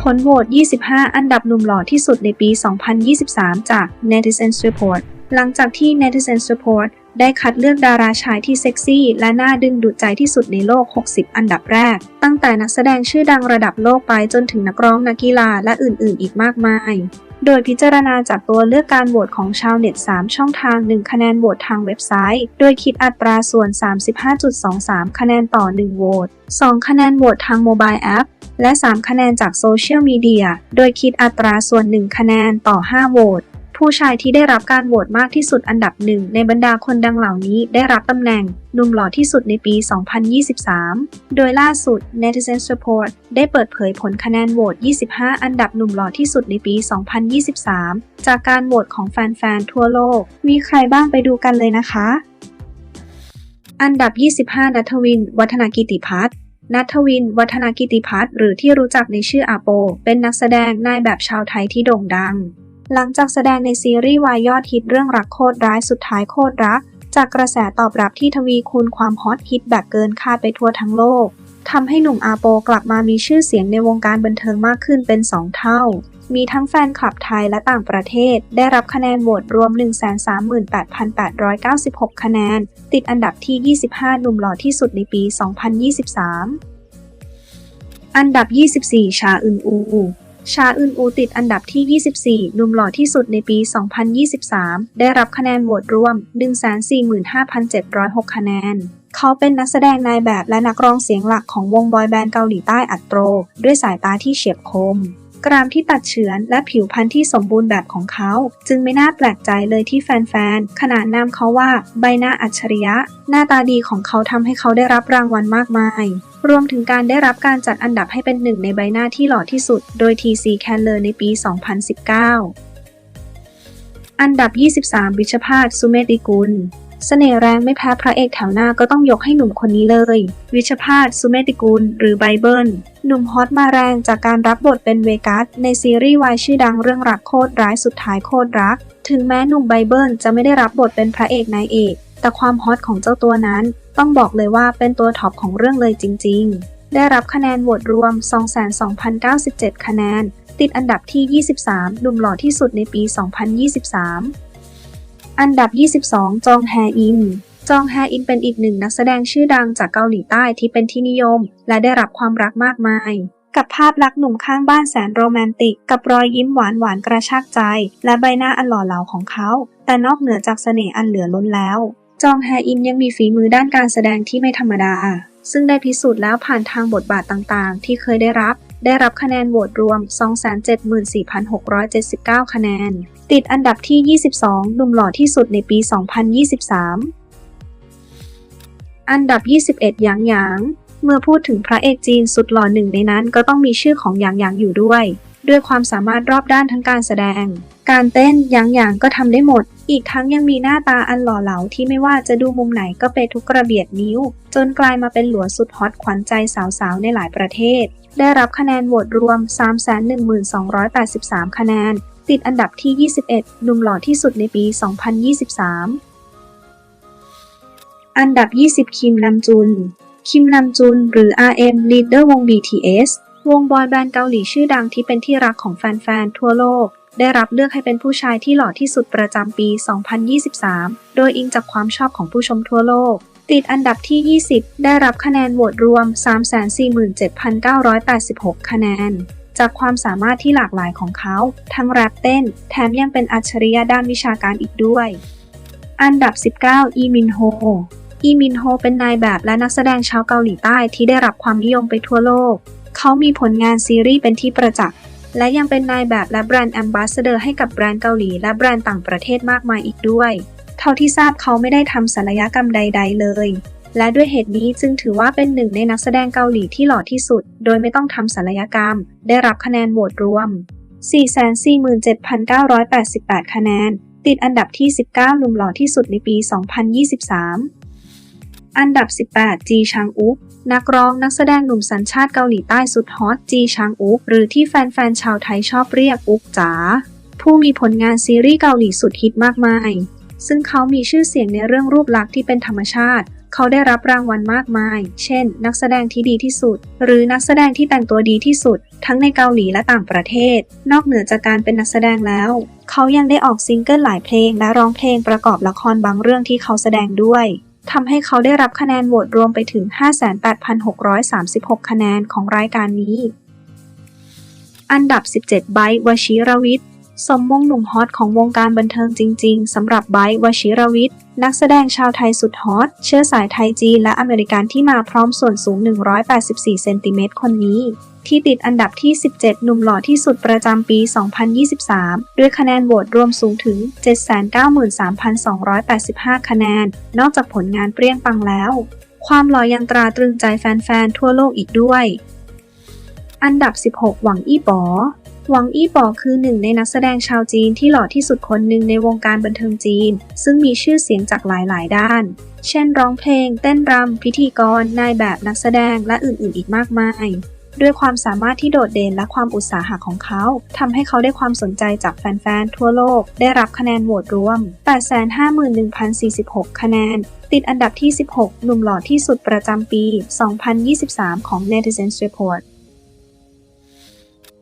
ผลโหวต 25 อันดับหนุ่มหล่อที่สุดในปี 2023 จาก Netizens Report หลังจากที่ Netizens Report ได้คัดเลือกดาราชายที่เซ็กซี่ และน่าดึงดูดใจที่สุดในโลก 60 อันดับแรก ตั้งแต่นักแสดงชื่อดังระดับโลกไปจนถึงนักร้องนักกีฬาและอื่น ๆ อีกมากมาย โดยพิจารณาจากตัวเลือกการโหวตของชาวเน็ต 3 ช่องทาง 1 คะแนนโหวตทางเว็บไซต์ โดยคิดอัตราส่วน 35.23 คะแนนต่อ 1 โหวต 2 คะแนนโหวตทางโมบายแอป และ 3 คะแนนจากโซเชียลมีเดีย โดยคิดอัตราส่วน 1 คะแนนต่อ 5 โหวต ผู้ชายที่ได้รับการโหวตมากที่สุดอันดับหนึ่งในบรรดาคนดังเหล่านี้ได้รับตำแหน่งหนุ่มหล่อที่สุดในปี 2023 โดยล่าสุด Netizens Report ได้เปิดเผยผลคะแนนโหวต 25 อันดับหนุ่มหล่อที่สุดในปี 2023 จากการโหวตของแฟนๆ ทั่วโลก มีใครบ้างไปดูกันเลยนะคะ อันดับ 25 นัทวิน วัฒนากิติพัฒน์นัทวิน วัฒนากิติพัฒน์หรือที่รู้จักในชื่ออาโป เป็นนักแสดงนายแบบชาวไทยที่โด่งดัง หลังจากแสดงในซีรีส์วายยอดฮิตเรื่องรักโคตรร้ายสุดท้ายโคตรรัก จากกระแสตอบรับที่ทวีคูณความฮอตฮิตแบบเกินคาดไปทั่วทั้งโลกทำให้หนุ่มอาโปกลับมามีชื่อเสียงในวงการบันเทิงมากขึ้นเป็น 2 เท่า มีทั้งแฟนคลับไทยและต่างประเทศ ได้รับคะแนนโหวตรวม 138,896 คะแนน ติดอันดับที่ 25 หนุ่มหล่อที่สุดในปี 2023 อันดับ 24 ชาอึนอู ชาอึนอูติดอันดับที่ 24 หนุ่มหล่อที่สุดในปี 2023 ได้รับคะแนนโหวตรวม 145,706 คะแนน เขาเป็นนักแสดงนายแบบและนักร้องเสียงหลักของวงบอยแบนด์เกาหลีใต้อัตโตรด้วยสายตาที่เฉียบคม กรามที่ตัดเฉือนและผิวพรรณที่สมบูรณ์แบบของเขา จึงไม่น่าแปลกใจเลยที่แฟนๆ ขนานนามเขาว่าใบหน้าอัจฉริยะ หน้าตาดีของเขาทำให้เขาได้รับรางวัลมากมายรวมถึงการได้รับการจัดอันดับให้เป็นหนึ่งในใบหน้าที่หล่อที่สุด โดย TC c a n l e r ในปี 2019 อันดับ 23 วิชภาสสุเมติกุล เสน่ห์แรงไม่แพ้พระเอกแถวหน้าก็ต้องยกให้หนุ่มคนนี้เลย วิชภาสสุเมติกุลหรือไบเบิลหนุ่มฮอตมาแรงจากการรับบทเป็นเวกัสในซีรีส์วายชื่อดังเรื่องรักโคตรร้ายสุดท้ายโคตรรัก ถึงแม้หนุ่มไบเบิลจะไม่ได้รับบทเป็นพระเอกนายเอก แต่ความฮอตของเจ้าตัวนั้น ต้องบอกเลยว่าเป็นตัวท็อปของเรื่องเลยจริง ๆ ได้รับคะแนนโหวตรวม 22,097 คะแนน ติดอันดับที่ 23หนุ่มหล่อที่สุดในปี 2023 อันดับ 22 จองแฮอิน จองแฮอินเป็นอีกหนึ่งนักแสดงชื่อดังจากเกาหลีใต้ที่เป็นที่นิยม และได้รับความรักมากมาย กับภาพลักษณ์หนุ่มข้างบ้านแสนโรแมนติก กับรอยยิ้มหวานหวานกระชากใจ และใบหน้าอันหล่อเหลาของเขา แต่นอกเหนือจากเสน่ห์อันเหลือล้นแล้ว จองแฮอินยังมีฝีมือด้านการแสดงที่ไม่ธรรมดาซึ่งได้พิสูจน์แล้วผ่านทางบทบาทต่างๆ ที่เคยได้รับ ได้รับคะแนนโหวตรวม 274,679 คะแนน ติดอันดับที่ 22 หนุ่มหล่อที่สุดในปี 2023 อันดับ 21 หยางหยาง เมื่อพูดถึงพระเอกจีนสุดหล่อหนึ่งในนั้นก็ต้องมีชื่อของหยางหยางอยู่ด้วย ด้วยความสามารถรอบด้านทั้งการแสดง การเต้นหยางหยางก็ทำได้หมดอีกทั้งยังมีหน้าตาอันหล่อเหลาที่ไม่ว่าจะดูมุมไหนก็เปทุกกระเบียดนิ้ว จนกลายมาเป็นหลัวสุดฮอตขวัญใจสาวๆ ในหลายประเทศ ได้รับคะแนนโหวตรวม 312,283 คะแนน ติดอันดับที่ 21 หนุ่มหล่อที่สุดในปี 2023 อันดับ 20 คิมนัมจุน คิมนัมจุน หรือ RM Leader วง BTS วงบอยแบนด์เกาหลีชื่อดังที่เป็นที่รักของแฟนๆ ทั่วโลก ได้รับเลือกให้เป็นผู้ชายที่หล่อที่สุดประจำปี 2023 โดยอิงจากความชอบของผู้ชมทั่วโลก ติดอันดับที่ 20 ได้รับคะแนนโหวตรวม 347,986 คะแนน จากความสามารถที่หลากหลายของเขา ทั้งแรปเต้น แถมยังเป็นอัจฉริยะด้านวิชาการอีกด้วย อันดับ 19 อีมินโฮ อีมินโฮเป็นนายแบบและนักแสดงชาวเกาหลีใต้ที่ได้รับความนิยมไปทั่วโลก เขามีผลงานซีรีส์เป็นที่ประจักษ์ และยังเป็นนายแบบและแบรนด์แอมบาสเดอร์ให้กับแบรนด์เกาหลีและแบรนด์ต่างประเทศมากมายอีกด้วย เท่าที่ทราบเขาไม่ได้ทำศัลยกรรมใด ๆ เลย และด้วยเหตุนี้จึงถือว่าเป็นหนึ่งในนักแสดงเกาหลีที่หล่อที่สุด โดยไม่ต้องทำศัลยกรรม ได้รับคะแนนโหวตรวม 447,988 คะแนน ติดอันดับที่ 19 หนุ่มหล่อที่สุดในปี 2023อันดับ 18 จีชางอุก นักร้องนักแสดงหนุ่มสัญชาติเกาหลีใต้สุดฮอตจีชางอุก หรือที่แฟนๆ ชาวไทยชอบเรียกอุกจ๋า ผู้มีผลงานซีรีส์เกาหลีสุดฮิตมากมาย ซึ่งเขามีชื่อเสียงในเรื่องรูปลักษณ์ที่เป็นธรรมชาติ เขาได้รับรางวัลมากมาย เช่น นักแสดงที่ดีที่สุด หรือนักแสดงที่แต่งตัวดีที่สุด ทั้งในเกาหลีและต่างประเทศ นอกเหนือจากการเป็นนักแสดงแล้ว เขายังได้ออกซิงเกิลหลายเพลง และร้องเพลงประกอบละครบางเรื่องที่เขาแสดงด้วยทำให้เขาได้รับคะแนนโหวตรวมไปถึง 58,636 คะแนนของรายการนี้ อันดับ 17 ไบร์วชิรวิทย์ สมมงหนุ่มฮอตของวงการบันเทิงจริง ๆสำหรับไบร์วชิรวิทย์นักแสดงชาวไทยสุดฮอต เชื้อสายไทยจีนและอเมริกันที่มาพร้อมส่วนสูง 184 เซนติเมตรคนนี้ ที่ติดอันดับที่ 17 หนุ่มหล่อที่สุดประจำปี 2023 ด้วยคะแนนโหวตรวมสูงถึง 793,285 คะแนน นอกจากผลงานเปรี้ยงปังแล้ว ความหล่อยังตราตรึงใจแฟนๆทั่วโลกอีกด้วย อันดับ 16 หวังอี้ป๋อ หวังอี้ป๋อคือหนึ่งในนักแสดงชาวจีนที่หล่อที่สุดคนหนึ่งในวงการบันเทิงจีน ซึ่งมีชื่อเสียงจากหลายๆ ด้าน เช่นร้องเพลง เต้นรำ พิธีกร นายแบบนักแสดงและอื่นๆ อีกมากมาย ด้วยความสามารถที่โดดเด่นและความอุตสาหะของเขาทำให้เขาได้ความสนใจจากแฟน ๆ ทั่วโลก ได้รับคะแนนโหวตรวม 851,046 คะแนน ติดอันดับที่ 16 หนุ่มหล่อที่สุดประจำปี 2023 ของ Netizen Report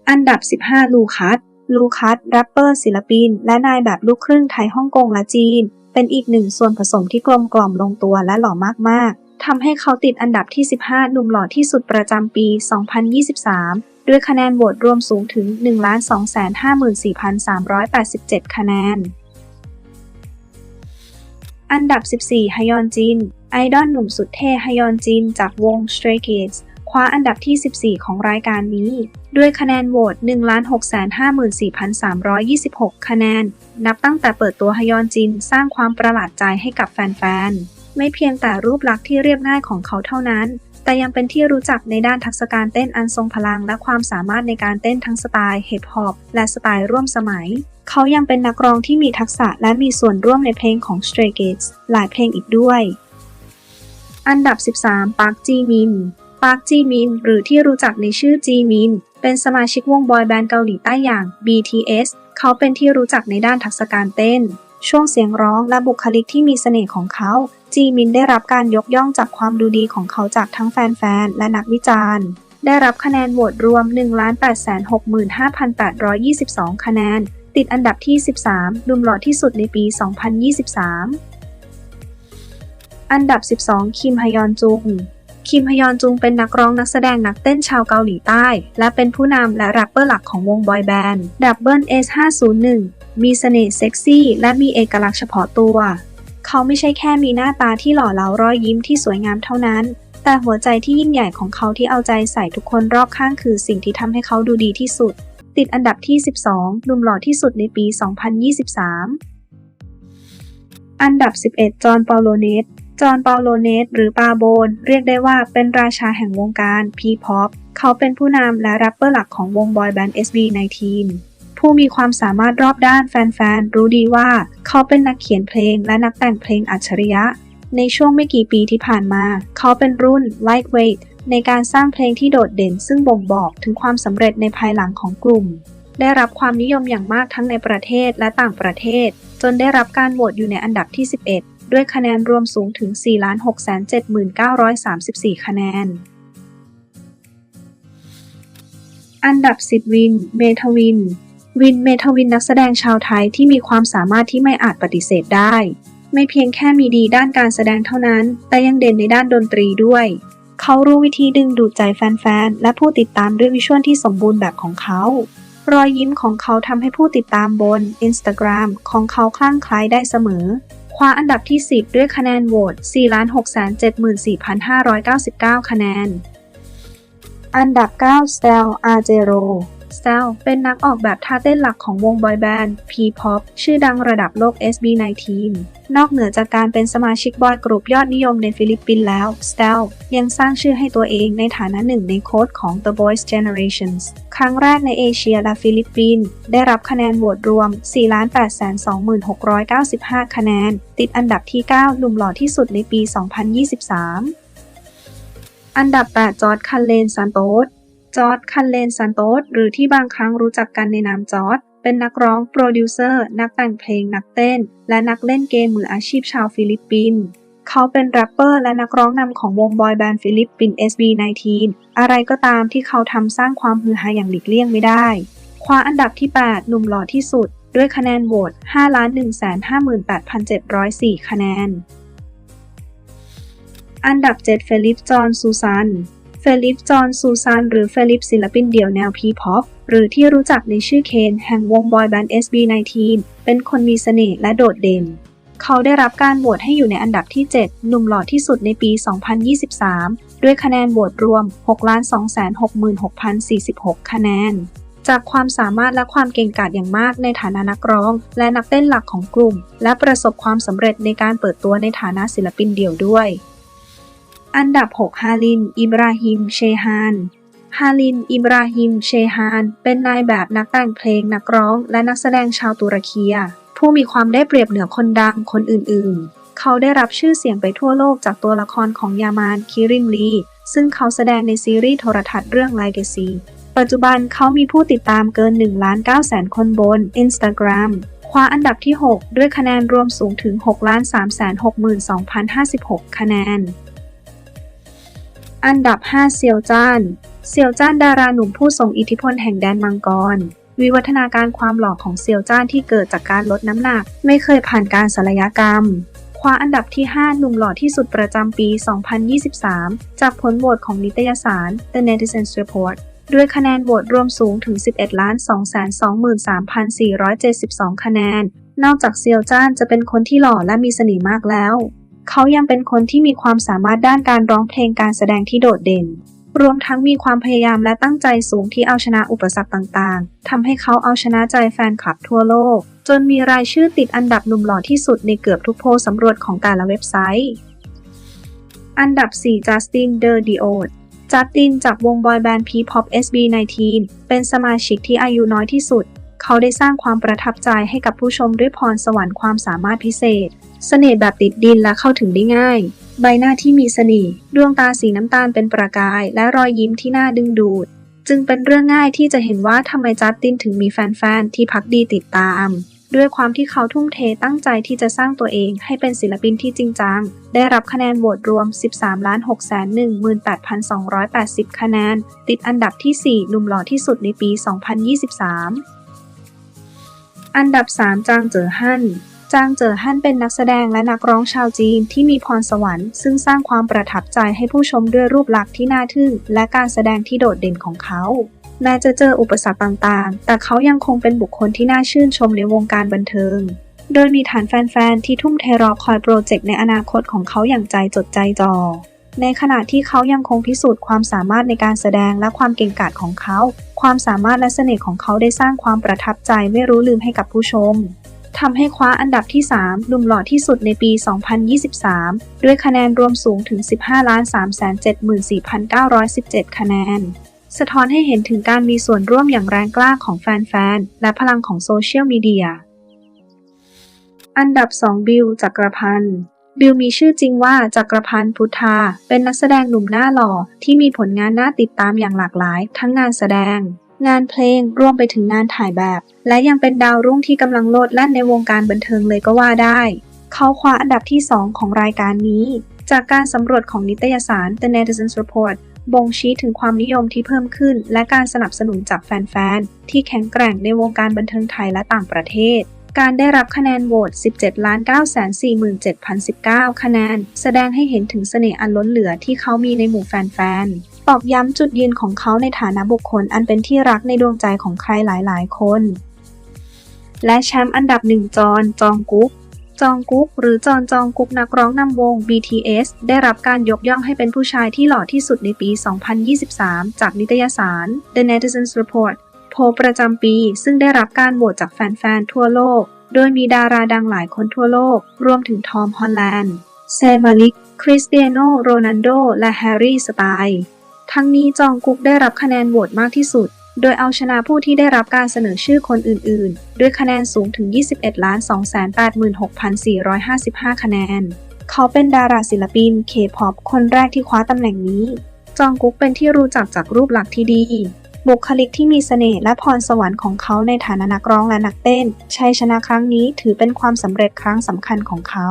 อันดับ 15 ลูคัส ลูคัสแรปเปอร์ศิลปิน และนายแบบลูกครึ่งไทยฮ่องกงและจีน เป็นอีกหนึ่งส่วนผสมที่กลมกล่อมลงตัวและหล่อมากๆทำให้เขาติดอันดับที่ 15 หนุ่มหล่อที่สุดประจำปี 2023 ด้วยคะแนนโหวตรวมสูงถึง 1,254,387 คะแนน อันดับ 14 ฮยอนจิน ไอดอลหนุ่มสุดเท่ฮยอนจินจากวง Stray Kids คว้าอันดับที่ 14 ของรายการนี้ ด้วยคะแนนโหวต 1,654,326 คะแนน นับตั้งแต่เปิดตัวฮยอนจินสร้างความประหลาดใจให้กับแฟนๆ ไม่เพียงแต่รูปลักษณ์ที่เรียบง่ายของเขาเท่านั้น แต่ยังเป็นที่รู้จักในด้านทักษะการเต้นอันทรงพลังและความสามารถในการเต้นทั้งสไตล์เฮปฮอปและสไตล์ร่วมสมัย เขายังเป็นนักร้องที่มีทักษะและมีส่วนร่วมในเพลงของ Stray Kids หลายเพลงอีกด้วย อันดับ 13 ปาร์คจีมิน ปาร์คจีมิน หรือที่รู้จักในชื่อจีมิน เป็นสมาชิกวงบอยแบนด์เกาหลีใต้อย่าง BTS เขาเป็นที่รู้จักในด้านทักษะการเต้น ช่วงเสียงร้องและบุคลิกที่มีเสน่ห์ของเขา จีมินได้รับการยกย่องจากความดูดีของเขาจากทั้งแฟนๆ และนักวิจารณ์ ได้รับคะแนนโหวตรวม 1,865,822 คะแนน ติดอันดับที่ 13 ดุมหล่อที่สุดในปี 2023 อันดับ 12 คิมฮยอนจุง คิมฮยอนจุงเป็นนักร้องนักแสดงนักเต้นชาวเกาหลีใต้ และเป็นผู้นำและแรปเปอร์หลักของวงบอยแบนด์ Double S 501มีเสน่ห์เซ็กซี่ และมีเอกลักษณ์เฉพาะตัว เขาไม่ใช่แค่มีหน้าตาที่หล่อเหลารอยยิ้มที่สวยงามเท่านั้น แต่หัวใจที่ยิ่งใหญ่ของเขาที่เอาใจใส่ทุกคนรอบข้างคือสิ่งที่ทำให้เขาดูดีที่สุด ติดอันดับที่ 12หนุ่มหล่อที่สุดในปี 2023 อันดับ 11 จอห์นเปาโลเนต จอห์น เปาโลเนตหรือปาโบน เรียกได้ว่าเป็นราชาแห่งวงการพีพอปเขาเป็นผู้นำและแรปเปอร์หลักของวงบอยแบนด์ SB19 ผู้มีความสามารถรอบด้านแฟนๆ รู้ดีว่าเขาเป็นนักเขียนเพลงและนักแต่งเพลงอัจฉริยะ ในช่วงไม่กี่ปีที่ผ่านมา เขาเป็นรุ่น lightweight ในการสร้างเพลงที่โดดเด่นซึ่งบ่งบอกถึงความสำเร็จในภายหลังของกลุ่ม ได้รับความนิยมอย่างมากทั้งในประเทศและต่างประเทศ จนได้รับการโหวตอยู่ในอันดับที่ 11 ด้วยคะแนนรวมสูงถึง 4,679,34 คะแนน อันดับ 10 วิน เมทวิน วิน เมทวินนักแสดงชาวไทยที่มีความสามารถที่ไม่อาจปฏิเสธได้ ไม่เพียงแค่มีดีด้านการแสดงเท่านั้น แต่ยังเด่นในด้านดนตรีด้วย เขารู้วิธีดึงดูดใจแฟนๆ และผู้ติดตามด้วยวิชวลที่สมบูรณ์แบบของเขารอยยิ้มของเขาทำให้ผู้ติดตามบน Instagram ของเขาคลั่งไคล้ได้เสมอ คว้าอันดับที่ 10 ด้วยคะแนนโหวต 4,674,599 คะแนน อันดับ 9 Stel เป็นนักออกแบบท่าเต้นหลักของวงบอยแบนด์ P-pop ชื่อดังระดับโลก SB19 นอกเหนือจากการเป็นสมาชิกบอยกรุ๊ปยอดนิยมในฟิลิปปินส์แล้ว Stel ยังสร้างชื่อให้ตัวเองในฐานะหนึ่งในโค้ดของ The Boys Generations ครั้งแรกในเอเชียและฟิลิปปินส์ได้รับคะแนนโหวตรวม 4,826,995 คะแนน ติดอันดับที่ 9 หนุ่มหล่อที่สุดในปี 2023 อันดับ 8 จอร์ดคันเลนซานโตส จอร์ดคันเลนซานโตสหรือที่บางครั้งรู้จักกันในนามจอร์ดเป็นนักร้อง โปรดิวเซอร์ นักแต่งเพลง นักเต้น และนักเล่นเกมมืออาชีพชาวฟิลิปปินส์เขาเป็นแรปเปอร์และนักร้องนำของวงบอยแบนด์ฟิลิปปินส์ SB19 อะไรก็ตามที่เขาทำสร้างความฮือฮาอย่างหลีกเลี่ยงไม่ได้ คว้าอันดับที่ 8 หนุ่มหล่อที่สุด ด้วยคะแนนโหวต 5,158,704 คะแนน อันดับ 7 เฟลิป จอห์นซูซาน เฟลิป จอห์น ซูซาน หรือเฟลิปศิลปินเดี่ยวแนวพีพ็อปหรือที่รู้จักในชื่อเคนแห่งวงบอยแบนด์ SB19 เป็นคนมีเสน่ห์และโดดเด่น เขาได้รับการโหวตให้อยู่ในอันดับที่ 7 หนุ่มหล่อที่สุดในปี 2023 ด้วยคะแนนโหวตรวม 6,266,046 คะแนน จากความสามารถและความเก่งกาจอย่างมากในฐานะนักร้อง และนักเต้นหลักของกลุ่ม และประสบความสำเร็จในการเปิดตัวในฐานะศิลปินเดี่ยวด้วย อันดับ 6 ฮาลิน อิบราฮิม เชฮานฮาลิน อิบราฮิม เชฮาน เป็นนายแบบนักแต่งเพลง นักร้อง และนักแสดงชาวตุรกีผู้มีความได้เปรียบเหนือคนดังคนอื่น ๆ เขาได้รับชื่อเสียงไปทั่วโลกจากตัวละครของยามาน คิริมลี ซึ่งเขาแสดงในซีรีส์โทรทัศน์เรื่อง Legacy ปัจจุบันเขามีผู้ติดตามเกิน1ล้าน9แสนคนบน Instagram คว้าอันดับที่ 6 ด้วยคะแนนรวมสูงถึง6ล้าน3แสน62,056 คะแนน อันดับ 5 เซียวจ้าน เซียวจ้านดาราหนุ่มผู้ทรงอิทธิพลแห่งแดนมังกร วิวัฒนาการความหล่อของเซียวจ้านที่เกิดจากการลดน้ำหนัก ไม่เคยผ่านการศัลยกรรม คว้าอันดับที่ 5 หนุ่มหล่อที่สุดประจำปี 2023 จากผลโหวตของนิตยสาร The Netizens Report ด้วยคะแนนโหวตรวมสูงถึง 11 ล้าน 223,472 คะแนน นอกจากเซียวจ้านจะเป็นคนที่หล่อและมีเสน่ห์มากแล้ว เขายังเป็นคนที่มีความสามารถด้านการร้องเพลงการแสดงที่โดดเด่น รวมทั้งมีความพยายามและตั้งใจสูงที่เอาชนะอุปสรรคต่างๆ ทำให้เขาเอาชนะใจแฟนคลับทั่วโลก จนมีรายชื่อติดอันดับหนุ่มหล่อที่สุดในเกือบทุกโพลสำรวจของแต่ละเว็บไซต์ อันดับ 4 จัสติน เดอร์ดิโอดจัสตินจากวงบอยแบนด์ P-POP SB19 เป็นสมาชิกที่อายุน้อยที่สุด เขาได้สร้างความประทับใจให้กับผู้ชมด้วยพรสวรรค์ความสามารถพิเศษ เสน่ห์แบบติดดินและเข้าถึงได้ง่าย ใบหน้าที่มีเสน่ห์ ดวงตาสีน้ำตาลเป็นประกาย และรอยยิ้มที่น่าดึงดูด จึงเป็นเรื่องง่ายที่จะเห็นว่าทำไมจัสตินถึงมีแฟนๆ ที่พักดีติดตาม ด้วยความที่เขาทุ่มเทตั้งใจที่จะสร้างตัวเองให้เป็นศิลปินที่จริงจัง ได้รับคะแนนโหวตรวม 13 6 1 8 2 8 0 คะแนน ติดอันดับที่ 4 หนุ่มหล่อที่สุดในปี 2023 อันดับ 3 จางเจ๋อฮั่น จางเจ๋อฮั่นเป็นนักแสดงและนักร้องชาวจีนที่มีพรสวรรค์ซึ่งสร้างความประทับใจให้ผู้ชมด้วยรูปลักษณ์ที่น่าทึ่ง และการแสดงที่โดดเด่นของเขาแม้จะเจออุปสรรคต่างๆ แต่เขายังคงเป็นบุคคลที่น่าชื่นชมในวงการบันเทิง โดยมีฐานแฟนๆ ที่ทุ่มเทรอคอยโปรเจกต์ในอนาคตของเขาอย่างใจจดใจจ่อ ในขณะที่เขายังคงพิสูจน์ความสามารถในการแสดงและความเก่งกาจของเขา ความสามารถและเสน่ห์ของเขาได้สร้างความประทับใจไม่รู้ลืมให้กับผู้ชม ทำให้คว้าอันดับที่ 3 หนุ่มหล่อที่สุดในปี 2023 ด้วยคะแนนรวมสูงถึง 15 374,917 คะแนน สะท้อนให้เห็นถึงการมีส่วนร่วมอย่างแรงกล้าของแฟนๆ และพลังของโซเชียลมีเดีย อันดับ 2 บิลจักรพันธ์บิลมีชื่อจริงว่าจักรพันธ์พุทธา เป็นนักแสดงหนุ่มหน้าหล่อที่มีผลงานน่าติดตามอย่างหลากหลาย ทั้งงานแสดง งานเพลงรวมไปถึงงานถ่ายแบบ และยังเป็นดาวรุ่งที่กำลังโลดแล่นในวงการบันเทิงเลยก็ว่าได้ เขาคว้าอันดับที่ 2 ของรายการนี้ จากการสำรวจของนิตยสาร The Netizens Report บ่งชี้ถึงความนิยมที่เพิ่มขึ้น และการสนับสนุนจากแฟนๆ ที่แข็งแกร่งในวงการบันเทิงไทยและต่างประเทศ การได้รับคะแนนโหวต 17 947,019 คะแนน แสดงให้เห็นถึงเสน่ห์อันล้นเหลือที่เขามีในหมู่แฟนๆ ตอกย้ำจุดยืนของเขาในฐานะบุคคลอันเป็นที่รักในดวงใจของใครหลายๆ คน และแชมป์อันดับหนึ่งจอนจองกุ๊กจองกุ๊กหรือจอนจองกุ๊กนักร้องนำวง BTS ได้รับการยกย่องให้เป็นผู้ชายที่หล่อที่สุดในปี 2023 จากนิตยสาร The Netizens Report โพลประจำปี ซึ่งได้รับการโหวตจากแฟนๆ ทั่วโลก โดยมีดาราดังหลายคนทั่วโลก รวมถึงทอม ฮอลแลนด์เซมาลิก คริสเตียโน โรนัลโด และแฮร์รี่ สไตล์ทั้งนี้จองกุ๊กได้รับคะแนนโหวตมากที่สุด โดยเอาชนะผู้ที่ได้รับการเสนอชื่อคนอื่นๆ ด้วยคะแนนสูงถึง 21 286,455 คะแนน เขาเป็นดาราศิลปิน K-POP คนแรกที่คว้าตำแหน่งนี้ จองกุ๊กเป็นที่รู้จักจากรูปลักษณ์ที่ดี บุคลิกที่มีเสน่ห์และพรสวรรค์ของเขาในฐานะนักร้องและนักเต้น ชัยชนะครั้งนี้ถือเป็นความสำเร็จครั้งสำคัญของเขา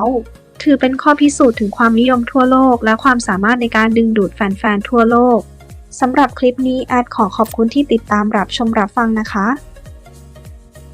ถือเป็นข้อพิสูจน์ถึงความนิยมทั่วโลก และความสามารถในการดึงดูดแฟนๆทั่วโลกสำหรับคลิปนี้แอดขอขอบคุณที่ติดตามรับชมรับฟังนะคะ